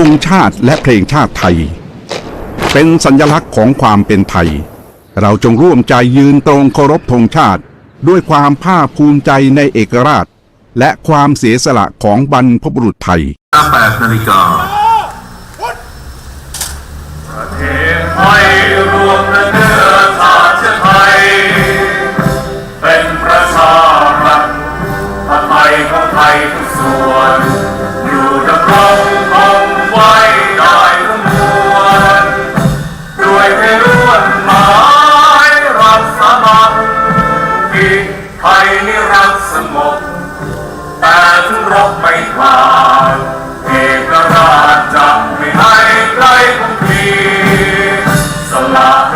ธงชาติและเพลงชาติไทย เป็นสัญลักษณ์ของความเป็นไทย เราจงร่วมใจยืนตรงเคารพธงชาติ ด้วยความภาคภูมิใจในเอกราช และความเสียสละของบรรพบุรุษไทย8นาฬิกาประเทศไทยรวมเนื้อชาติไทย เป็นประชารัฐไทยของไทยทุกส่วน มังมีไทยนิรักสงบแต่ถึงรบไม่พลานเอกราชจะไม่ให้ใครคงพีสลาะ